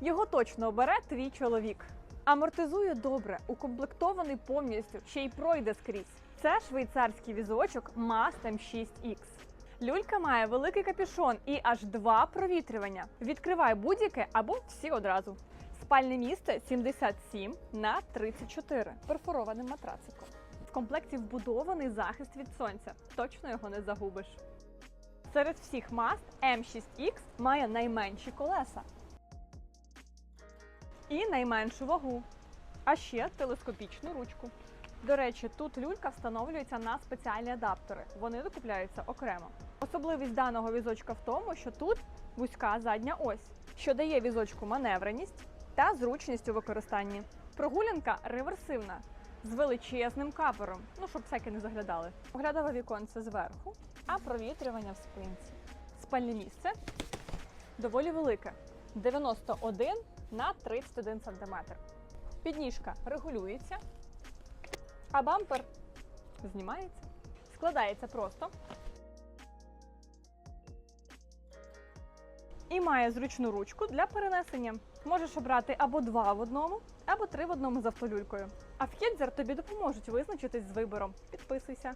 Його точно обере твій чоловік. Амортизує добре, укомплектований повністю, ще й пройде скрізь. Це швейцарський візочок Mast M6X. Люлька має великий капюшон і аж два провітрювання. Відкривай будь-яке або всі одразу. Спальне місце 77 на 34 перфорованим матрациком. В комплекті вбудований захист від сонця. Точно його не загубиш. Серед всіх маст M6X має найменші колеса і найменшу вагу, а ще телескопічну ручку. До речі, тут люлька встановлюється на спеціальні адаптери. Вони докупляються окремо. Особливість даного візочка в тому, що тут вузька задня ось, що дає візочку маневреність та зручність у використанні. Прогулянка реверсивна з величезним капером, ну щоб всяке не заглядали. Оглядове віконце зверху, а провітрювання в спинці. Спальне місце доволі велике 91 на 31 см. Підніжка регулюється, а бампер знімається, складається просто. І має зручну ручку для перенесення. Можеш обрати або два в одному, або три в одному з автолюлькою. А в Хедзер тобі допоможуть визначитись з вибором. Підписуйся.